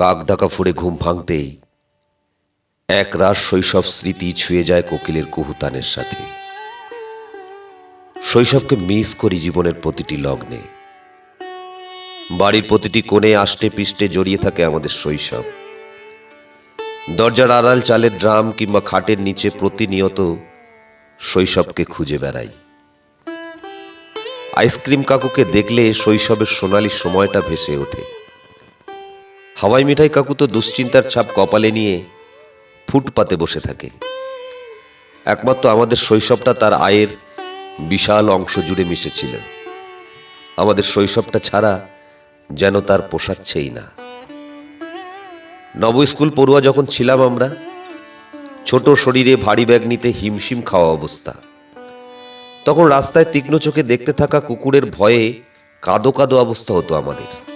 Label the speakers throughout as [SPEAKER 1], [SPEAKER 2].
[SPEAKER 1] কাক ডাকা ফুড়ে ঘুম ভাঙতেই এক রাস শৈশব স্মৃতি ছুঁয়ে যায় কোকিলের কুহুতানের সাথে। শৈশবকে মিস করি জীবনের প্রতিটি লগ্নে। বাড়ির প্রতিটি কোণে আষ্টে পিষ্টে জড়িয়ে থাকে আমাদের শৈশব। দরজার আড়াল চালের ড্রাম কিংবা খাটের নিচে প্রতিনিয়ত শৈশবকে খুঁজে বেড়াই। আইসক্রিম কাকুকে দেখলে শৈশবের সোনালি সময়টা ভেসে ওঠে। হাওয়াই মিঠাই কাকু তো দুশ্চিন্তার ছাপ কপালে নিয়ে ফুটপাতে বসে থাকে। একমাত্র আমাদের শৈশবটা তার আয়ের বিশাল অংশ জুড়ে মিশেছিল। আমাদের শৈশবটা ছাড়া যেন তার পোষাচ্ছেই না। নব স্কুল পড়ুয়া যখন ছিলাম আমরা, ছোট শরীরে ভারী ব্যাগ নিতে হিমশিম খাওয়া অবস্থা। তখন রাস্তায় তীক্ষ্ণ চোখে দেখতে থাকা কুকুরের ভয়ে কাদো কাদো অবস্থা হতো আমাদের।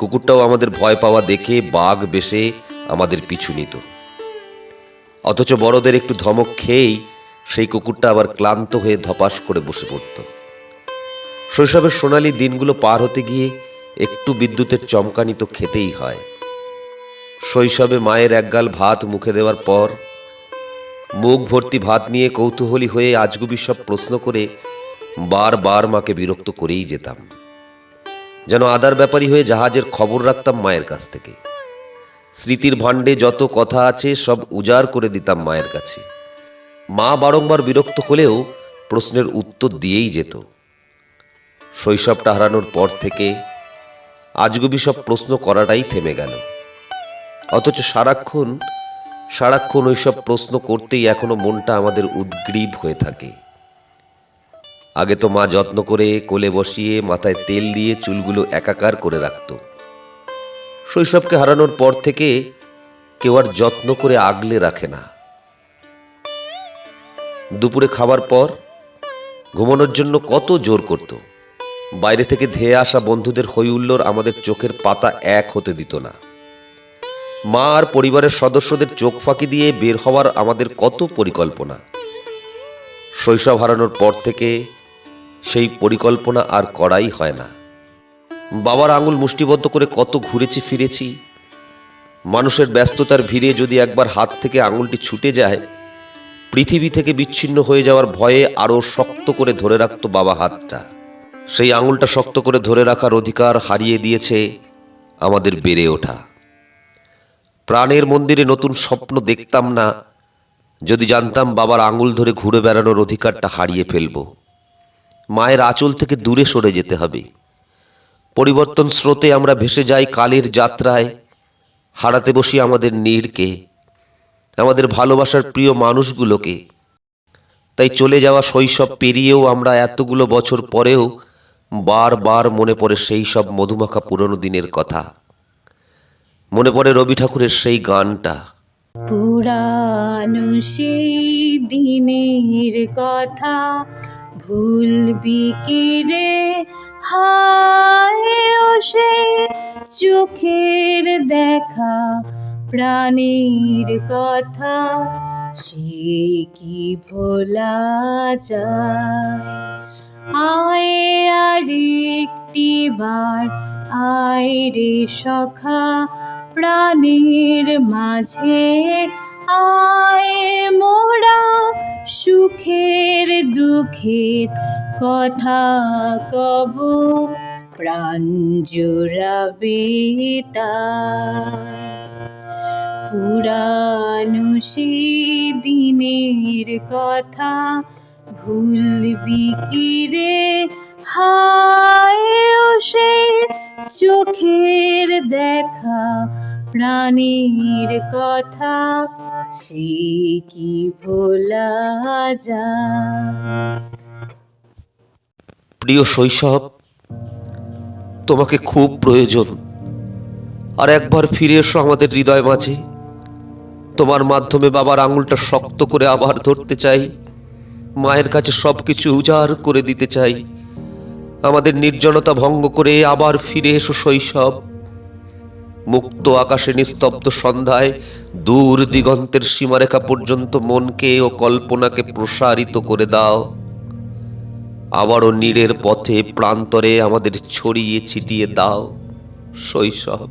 [SPEAKER 1] কুকুরটাও আমাদের ভয় পাওয়া দেখে বাঘ বেশে আমাদের পিছু নিত। অথচ বড়দের একটু ধমক খেয়েই সেই কুকুরটা আবার ক্লান্ত হয়ে ধপাস করে বসে পড়ত। শৈশবের সোনালি দিনগুলো পার হতে গিয়ে একটু বিদ্যুতের চমকানি তো খেতেই হয়। শৈশবে মায়ের একগাল ভাত মুখে দেওয়ার পর মুখ ভর্তি ভাত নিয়ে কৌতূহলী হয়ে আজগুবি সব প্রশ্ন করে বারবার মাকে বিরক্ত করেই যেতাম। যেন আদার ব্যাপারী হয়ে জাহাজের খবর রাখতাম মায়ের কাছ থেকে। স্মৃতির ভাণ্ডে যত কথা আছে, সব উজাড় করে দিতাম মায়ের কাছে। মা বারংবার বিরক্ত হলেও প্রশ্নের উত্তর দিয়েই যেত। শৈশবটা হারানোর পর থেকে আজগুবি সব প্রশ্ন করাটাই থেমে গেল। অথচ সারাক্ষণ সারাক্ষণ ওইসব প্রশ্ন করতেই এখনও মনটা আমাদের উদ্গ্রীব হয়ে থাকে। আগে তো মা যত্ন করে কোলে বসিয়ে মাথায় তেল দিয়ে চুলগুলো একাকার করে রাখত। শৈশবকে হারানোর পর থেকে কেউ আর যত্ন করে আগলে রাখে না। দুপুরে খাবার পর ঘুমানোর জন্য কত জোর করত। বাইরে থেকে ধেয়ে আসা বন্ধুদের হৈহুল্লোর আমাদের চোখের পাতা এক হতে দিত না। মা আর পরিবারের সদস্যদের চোখ ফাঁকি দিয়ে বের হওয়ার আমাদের কত পরিকল্পনা। শৈশব হারানোর পর থেকে সেই পরিকল্পনা আর করাই হয় না। বাবার আঙুল মুষ্টিবদ্ধ করে কত ঘুরেছি ফিরেছি। মানুষের ব্যস্ততার ভিড়ে যদি একবার হাত থেকে আঙুলটি ছুটে যায়, পৃথিবী থেকে বিচ্ছিন্ন হয়ে যাওয়ার ভয়ে আরও শক্ত করে ধরে রাখত বাবা হাতটা। সেই আঙুলটা শক্ত করে ধরে রাখার অধিকার হারিয়ে দিয়েছে আমাদের বেড়ে ওঠা। প্রাণের মন্দিরে নতুন স্বপ্ন দেখতাম না, যদি জানতাম বাবার আঙুল ধরে ঘুরে বেড়ানোর অধিকারটা হারিয়ে ফেলব। মায়ের আঁচল থেকে দূরে সরে যেতে হবে। পরিবর্তন স্রোতে আমরা ভেসে যাই কালের যাত্রায়, হারাতে বসি আমাদের নীড়কে আমাদের ভালোবাসার প্রিয় মানুষগুলোকে। তাই চলে যাওয়া শৈশব পেরিয়েও আমরা এতগুলো বছর পরেও বারবার মনে পড়ে সেই সব মধুমাখা পুরনো দিনের কথা। মনে পড়ে রবি ঠাকুরের সেই গানটা।
[SPEAKER 2] পুরানো সেই দিনের কথা ভুলবি কি রে হায় সে চোখের দেখা, প্রাণীর কথা, সে কি ভোলা যায়? আয় আর একটি বার, আয় রে সখা, প্রাণীর মাঝে আয় মোরা সুখের দুঃখের কথা কব, প্রাণ জোড়াবে। পুরানো দিনের কথা ভুলবি কি রে হায় ও সে চোখের দেখা প্রাণীর কথা, সে কি ভোলা যায়?
[SPEAKER 1] প্রিয় শৈশব, তোমাকে খুব প্রয়োজন। আর একবার ফিরে এসো আমাদের হৃদয় মাঝে। তোমার মাধ্যমে বাবার আঙুলটা শক্ত করে আবার ধরতে চাই। মায়ের কাছে সব কিছু উজাড় করে দিতে চাই। আমাদের নির্জনতা ভঙ্গ করে আবার ফিরে এসো শৈশব। মুক্ত আকাশে নিস্তব্ধ সন্ধ্যায় দূর দিগন্তের সীমারেখা পর্যন্ত মনকে ও কল্পনাকে প্রসারিত করে দাও। আবারও নীড়ের পথে প্রান্তরে আমাদের ছড়িয়ে ছিটিয়ে দাও, শৈশব।